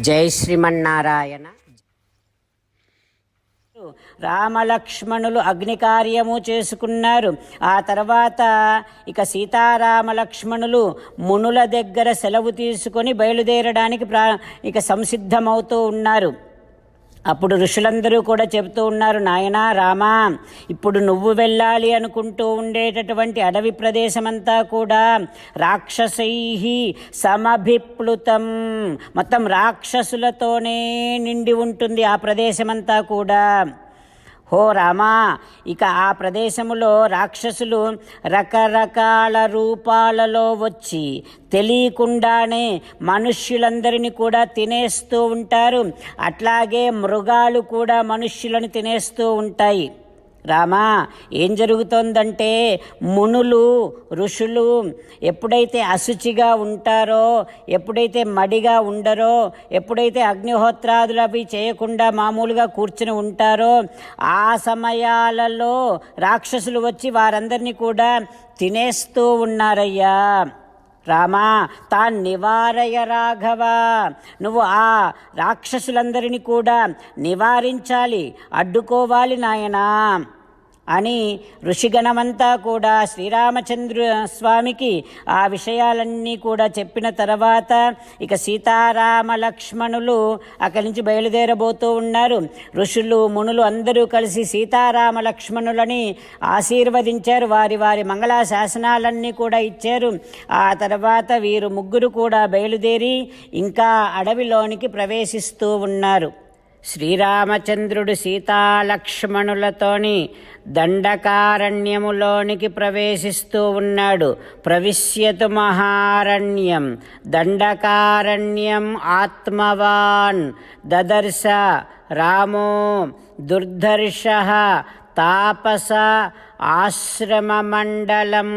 జై శ్రీమన్నారాయణ. రామలక్ష్మణులు అగ్ని కార్యము చేసుకున్నారు. ఆ తర్వాత ఇక సీతారామ లక్ష్మణులు మునుల దగ్గర సెలవు తీసుకొని బయలుదేరడానికి ప్రా ఇక సంసిద్ధమవుతూ ఉన్నారు. అప్పుడు ఋషులందరూ కూడా చెబుతూ ఉన్నారు నాయనా రామా ఇప్పుడు నువ్వు వెళ్ళాలి అనుకుంటూ ఉండేటటువంటి అడవి ప్రదేశమంతా కూడా రాక్షసై సమభిప్లుతం. మొత్తం రాక్షసులతోనే నిండి ఉంటుంది ఆ ప్రదేశమంతా కూడా. హో రామా ఇక ఆ ప్రదేశములో రాక్షసులు రకరకాల రూపాలలో వచ్చి తెలియకుండానే మనుష్యులందరినీ కూడా తినేస్తూ ఉంటారు. అట్లాగే మృగాలు కూడా మనుష్యులను తినేస్తూ ఉంటాయి. రామా ఏం జరుగుతోందంటే మునులు ఋషులు ఎప్పుడైతే అశుచిగా ఉంటారో ఎప్పుడైతే మడిగా ఉండరో ఎప్పుడైతే అగ్నిహోత్రాదులు అవి చేయకుండా మామూలుగా కూర్చుని ఉంటారో ఆ సమయాలలో రాక్షసులు వచ్చి వారందరినీ కూడా తినేస్తూ ఉన్నారయ్యా. రామా తాన్ నివారయ రాఘవ. నువ్వు ఆ రాక్షసులందరినీ కూడా నివారించాలి అడ్డుకోవాలి నాయనా. అని ఋషిగణమంతా కూడా శ్రీరామచంద్ర స్వామికి ఆ విషయాలన్నీ కూడా చెప్పిన తర్వాత ఇక సీతారామ లక్ష్మణులు అక్కడి నుంచి బయలుదేరబోతూ ఉన్నారు. ఋషులు మునులు అందరూ కలిసి సీతారామ లక్ష్మణులని ఆశీర్వదించారు. వారి వారి మంగళ శాసనాలన్నీ కూడా ఇచ్చారు. ఆ తర్వాత వీరు ముగ్గురు కూడా బయలుదేరి ఇంకా అడవిలోనికి ప్రవేశిస్తూ ఉన్నారు. శ్రీరామచంద్రుడు సీతాలక్ష్మణులతోని దండకారణ్యములోనికి ప్రవేశిస్తూ ఉన్నాడు. ప్రవిశ్యతు మహారణ్యం. దండకారణ్యం ఆత్మవాన్. దదర్శ రామో. దుర్ధర్ష తాపస ఆశ్రమమండలం.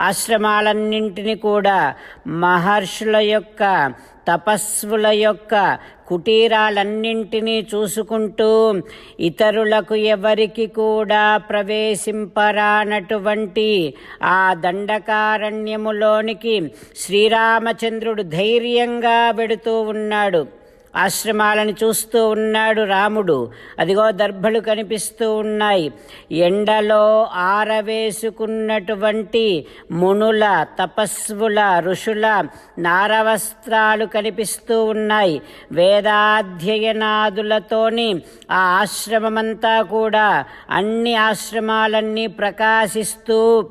ఆశ్రమాలన్నింటినీ కూడా మహర్షుల యొక్క తపస్సుల యొక్క కుటీరాలన్నింటినీ చూసుకుంటూ ఇతరులకు ఎవరికి కూడా ప్రవేశింపరానటువంటి ఆ దండకారణ్యములోనికి శ్రీరామచంద్రుడు ధైర్యంగా వెడుతూ ఉన్నాడు. ఆశ్రమాలను చూస్తూ ఉన్నాడు రాముడు. అదిగో దర్భలు కనిపిస్తూ ఉన్నాయి. ఎండలో ఆరవేసుకున్నటువంటి మునుల తపస్వుల ఋషుల నారవస్త్రాలు కనిపిస్తూ ఉన్నాయి. వేదాధ్యయనాదులతోని ఆ ఆశ్రమమంతా కూడా అన్ని ఆశ్రమాలన్నీ ప్రకాశిస్తూ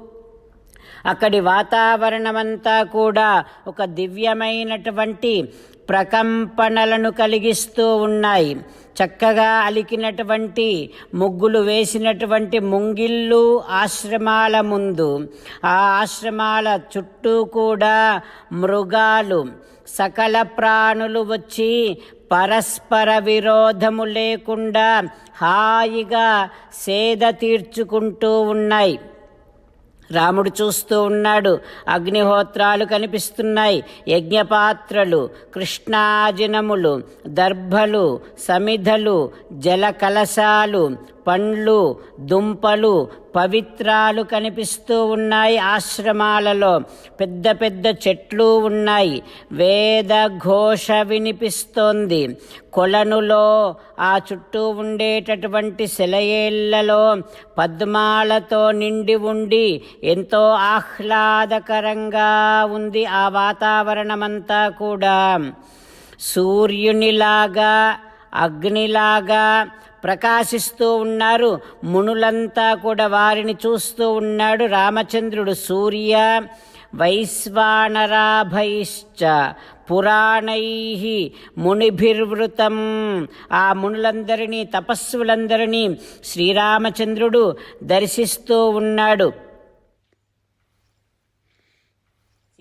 అక్కడి వాతావరణమంతా కూడా ఒక దివ్యమైనటువంటి ప్రకంపనలను కలిగిస్తూ ఉన్నాయి. చక్కగా అలికినటువంటి ముగ్గులు వేసినటువంటి ముంగిళ్ళు ఆశ్రమాల ముందు. ఆ ఆశ్రమాల చుట్టూ కూడా మృగాలు. సకల ప్రాణులు వచ్చి పరస్పర విరోధము లేకుండా హాయిగా సేద తీర్చుకుంటూ ఉన్నాయి. రాముడు చూస్తూ ఉన్నాడు. అగ్నిహోత్రాలు కనిపిస్తున్నాయి. యజ్ఞపాత్రలు కృష్ణాజినములు దర్భలు సమిధలు జల కలశాలు పండ్లు దుంపలు పవిత్రాలు కనిపిస్తూ ఉన్నాయి ఆశ్రమాలలో. పెద్ద పెద్ద చెట్లు ఉన్నాయి. వేద ఘోష వినిపిస్తోంది. కొలనులో ఆ చుట్టూ ఉండేటటువంటి శిలయేళ్ళలో పద్మాలతో నిండి ఉండి ఎంతో ఆహ్లాదకరంగా ఉంది ఆ వాతావరణమంతా కూడా. సూర్యునిలాగా అగ్నిలాగా ప్రకాశిస్తూ ఉన్నారు. మునులంతా కూడా వారిని చూస్తూ ఉన్నాడు రామచంద్రుడు సూర్య వైశ్వానరాభైశ్చ పురాణై మునిభిర్వృతం. ఆ మునులందరినీ తపస్సులందరినీ శ్రీరామచంద్రుడు దర్శిస్తూ ఉన్నాడు.